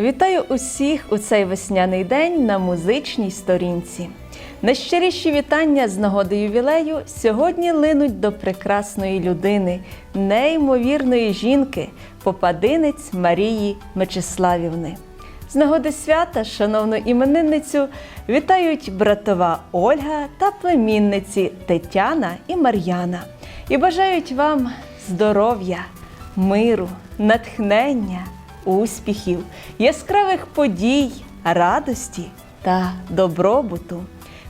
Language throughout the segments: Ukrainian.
Вітаю усіх у цей весняний день на музичній сторінці. Найщиріші вітання з нагоди ювілею сьогодні линуть до прекрасної людини, неймовірної жінки, попадинець Марії Мечиславівни. З нагоди свята, шановну іменинницю, вітають братова Ольга та племінниці Тетяна і Мар'яна і бажають вам здоров'я, миру, натхнення, успіхів, яскравих подій, радості та добробуту.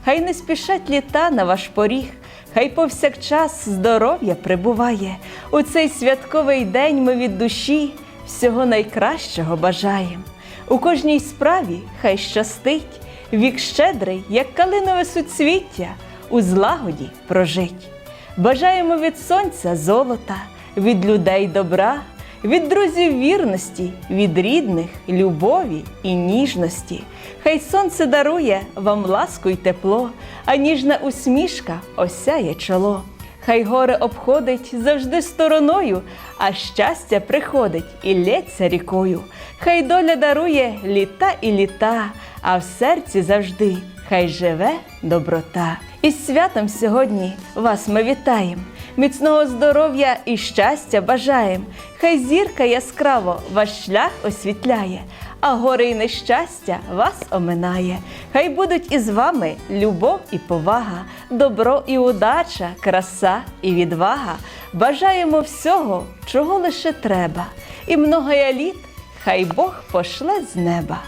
Хай не спішать літа на ваш поріг, хай повсякчас здоров'я прибуває. У цей святковий день ми від душі всього найкращого бажаєм. У кожній справі хай щастить, вік щедрий, як калинове суцвіття, у злагоді прожить. Бажаємо від сонця золота, від людей добра, від друзів вірності, від рідних любові і ніжності. Хай сонце дарує вам ласку й тепло, а ніжна усмішка осяє чоло. Хай горе обходить завжди стороною, а щастя приходить і лється рікою. Хай доля дарує літа і літа, а в серці завжди хай живе доброта. І святом сьогодні вас ми вітаємо. Міцного здоров'я і щастя бажаєм. Хай зірка яскраво ваш шлях освітляє, а горе й нещастя вас оминає. Хай будуть із вами любов і повага, добро і удача, краса і відвага. Бажаємо всього, чого лише треба, і многоя літ хай Бог пошле з неба.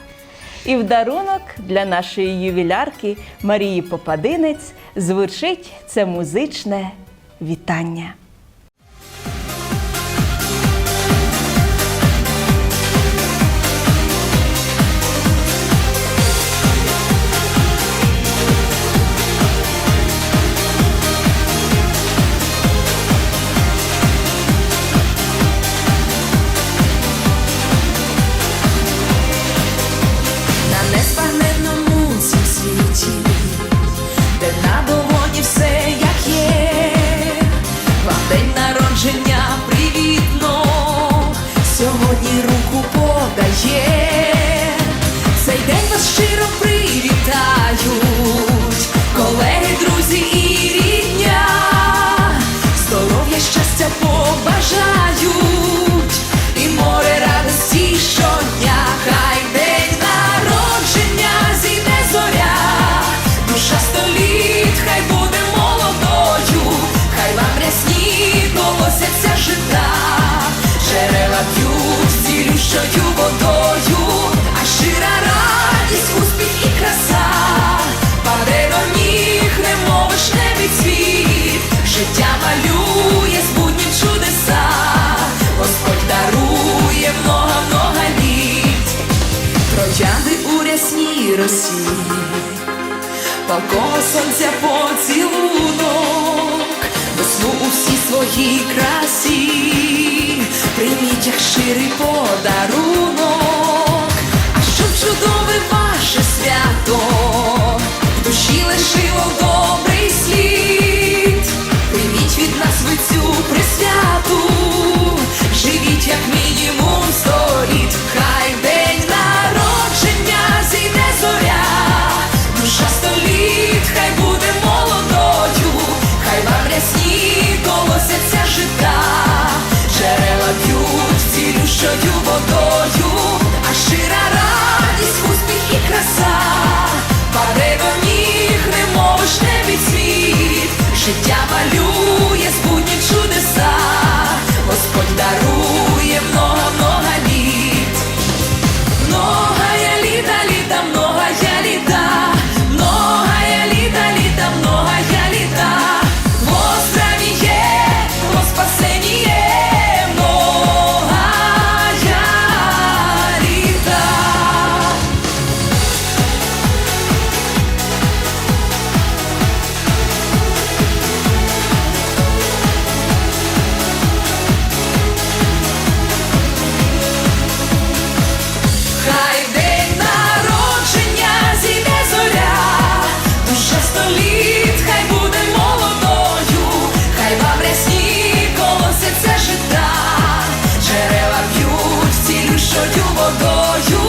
І в дарунок для нашої ювілярки Марії Попадинець звучить це музичне вітання. Життя малює збудні чудеса, Господь дарує много-много літ, троянди у рясній росі, палкого сонця поцілунок, весну у всій своїй красі, прийміть як щирий подарунок, ви присвяту, живіть як мінімум сто хай день народження зійде зоря, душа століт, хай буде молодою, хай вам рясні колосяться життя, джерела п'ють цілющою водою, водою.